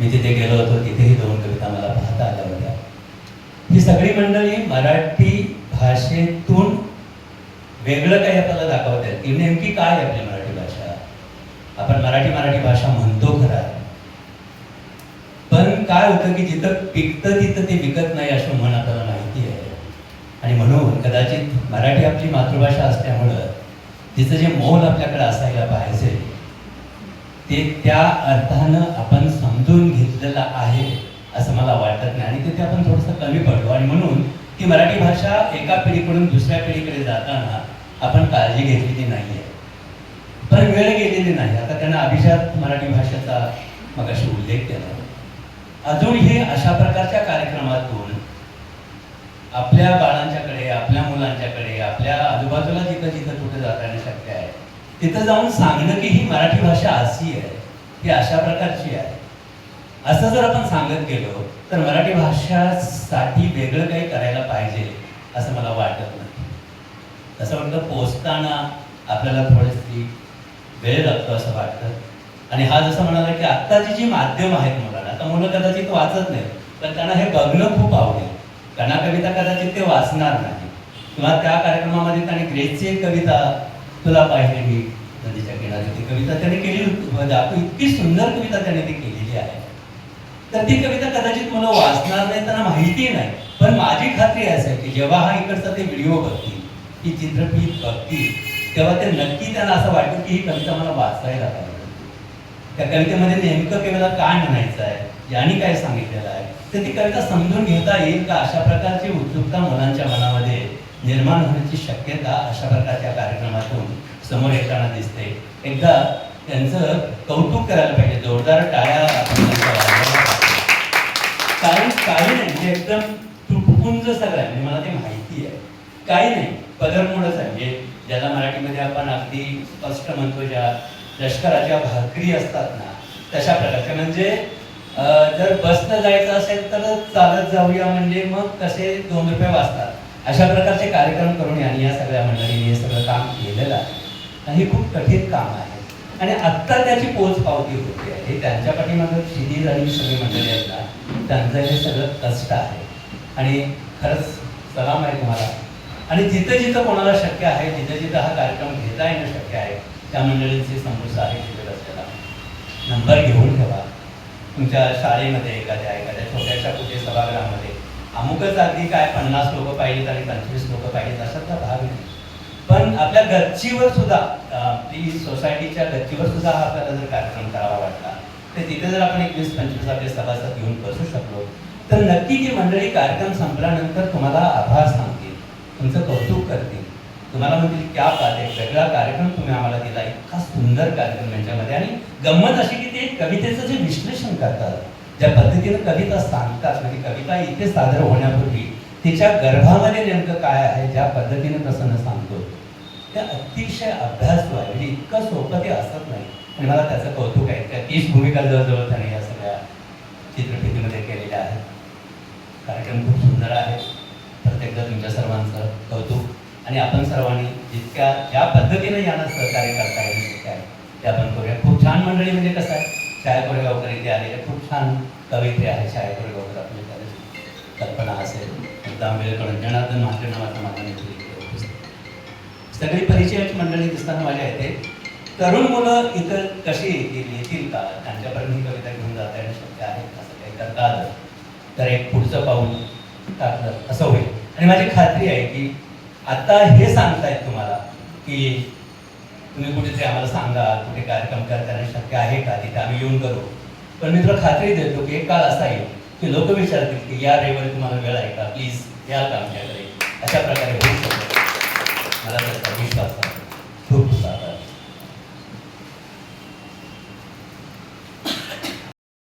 मी तिथे गेलो होतो तिथेही दोन कविता मला पाहता आल्या होत्या. ही सगळी मंडळी मराठी भाषेतून वेगळं काही आपल्याला दाखवत आहेत की नेमकी काय आहे आपली मराठी भाषा? आपण मराठी मराठी भाषा म्हणतो खरा पण काय होतं की जिथं पिकतं तिथं ते विकत नाही असं म्हण आपल्याला माहिती आहे. आणि म्हणून कदाचित मराठी आपली मातृभाषा असल्यामुळं तिचं जे मोल आपल्याकडे असायला पाहिजे ते त्या अर्थानं आपण समजून घेतलेलं आहे असं मला वाटत नाही. आणि तिथे आपण थोडंसं कमी पडलो आणि म्हणून ती मराठी भाषा एका पिढीकडून दुसऱ्या पिढीकडे जाताना आपण काळजी घेतलेली नाही आहे पण वेळ गेलेली नाही. आता त्यांना अभिजात मराठी भाषेचा मगाशी उल्लेख केला. अजूनही अशा प्रकारच्या कार्यक्रमातून आपल्या बाळांच्याकडे आपल्या मुलांच्याकडे आपल्या आजूबाजूला जिथं जिथं कुठे जाता येणं शक्य आहे तिथं जाऊन सांगणं की ही मराठी भाषा अशी आहे ही अशा प्रकारची आहे. असं जर आपण सांगत गेलो तर मराठी भाषासाठी वेगळं काही करायला पाहिजे असं मला वाटत नाही. तसं वाटतं पोचताना आपल्याला थोडीशी वेळ लागतो असं वाटतं. आणि हा जसं म्हणाला की आत्ताची जी माध्यम आहेत मुलांना आता मुलं कदाचित वाचत नाही पण त्यांना हे बघणं खूप आवडेल. त्यांना कविता कदाचित ते वाचणार नाही किंवा त्या कार्यक्रमामध्ये त्याने ग्रेसची एक कविता तुला पाहिजे मी नदीच्या किनारी. ती कविता त्याने केली होती. म्हणजे इतकी सुंदर कविता त्याने ती केलेली आहे. तर ती कविता कदाचित मला वाचणार नाही त्यांना माहिती नाही. पण माझी खात्री असे की जेव्हा हा इकडचा ते व्हिडिओ बघतील ही चित्रफित बघतील तेव्हा ते नक्की त्यांना असं वाटेल की ही कविता मला वाचायला पाहिजे. त्या कवितेमध्ये नेमकं केवळ काय म्हणायचं आहे यांनी काय सांगितलेलं आहे तर ती कविता समजून घेता येईल का अशा प्रकारची उत्सुकता मुलांच्या निर्माण होण्याची शक्यता अशा प्रकारच्या कार्यक्रमातून समोर येताना दिसते. एकदा त्यांचं कौतुक करायला पाहिजे जोरदार टाळ्या आपण कारण काही नाही म्हणजे एकदम तुटपुंज सगळं आहे म्हणजे मला ते माहिती आहे. काही नाही पदरमोडच आहे. म्हणजे ज्याला मराठीमध्ये आपण अगदी स्पष्ट म्हणतो ज्या लष्कराच्या भाकरी असतात ना तशा प्रकारच्या. म्हणजे जर बसनं जायचं असेल तर चालत जाऊया म्हणजे मग कसे दोन रुपये वाचतात. अशा प्रकारचे कार्यक्रम करून यांनी या सगळ्या मंडळींनी हे सगळं काम केलेलं आहे. हे खूप कठीण काम आहे. आणि आत्ता त्याची पोच पावती होते हे त्यांच्या पाठीमागं क्षितिज आणि सगळी मंडळी आहेत ना त्यांचं हे सगळं कष्ट आहे. आणि खरंच सलाम आहे तुम्हाला. आणि जिथं जिथं कोणाला शक्य आहे जिथं जिथं हा कार्यक्रम घेता येणं शक्य आहे त्या मंडळींचे समृद्ध आहे तिथे असलेला नंबर घेऊन ठेवा. तुमच्या शाळेमध्ये एखाद्या एखाद्या छोट्याशा कुठे सभागृहामध्ये अमुकच आधी काय पन्नास लोक पाहिजेत आणि पंचवीस लोक पाहिजेत अशातला भाग नाही पण आपल्या गच्चीवर सुद्धा आपली सोसायटीच्या गच्चीवर सुद्धा हा आपल्याला जर कार्यक्रम करावा वाटला तर तिथे जर आपण एक वीस पंचवीस आपले सभासद घेऊन बसू शकलो तर नक्की ती मंडळी कार्यक्रम संपल्यानंतर तुम्हाला आभार सांगतील तुमचं कौतुक करतील. तुम्हाला म्हणतील क्या बात वेगळा कार्यक्रम तुम्ही आम्हाला दिला इतका सुंदर कार्यक्रम यांच्यामध्ये. आणि गंमत अशी की ते कवितेचं जे विश्लेषण करतात ज्या पद्धतीनं कविता सांगतात म्हणजे कविता इथे सादर होण्यापूर्वी तिच्या गर्भामध्ये नेमकं काय आहे ज्या पद्धतीनं प्रसन्न सांगतो ते अतिशय अभ्यासू आहे म्हणजे इतकं सोपं ते असत नाही. आणि मला त्याचं कौतुक आहे त्या तीस भूमिका जवळजवळ त्याने या सगळ्या चित्रफितीमध्ये केलेल्या आहेत. कार्यक्रम खूप सुंदर आहे. प्रत्येकदा तुमच्या सर्वांचं कौतुक. आणि आपण सर्वांनी जितक्या ज्या पद्धतीने यांना सहकार्य करता येईल शक्य ते आपण करूया. खूप छान मंडळी म्हणजे कसं आहे कोरेगावकर इथे आलेले खूप छान कविते आहे शाळा कोरेगावकर आपले त्याला कल्पना असेल दांबेडकर जनार्दन महाजन नावाचा माझा मित्र सगळी परिचयाची मंडळी दिसताना माझ्या येते तरुण मुलं इथं कशी येतील येतील का? त्यांच्यापर्यंत ही कविता घेऊन जाता येणं शक्य आहे? असं काही करता आलं तर एक पुढचं पाऊल टाकलं असं होईल. आणि माझी खात्री आहे की आता हे सांगतायत तुम्हाला की तुम्ही कुठेतरी आम्हाला सांगा कुठे कार्यक्रम करताना शक्य आहे का? तिथे आम्ही येऊन करू. पण मी तुला खात्री देतो की एक काळ असा येईल की लोक विचारतील की या रविवारी तुम्हाला वेळ आहे का? प्लीज या का आमच्याकडे? अशा प्रकारे होऊ शकतो.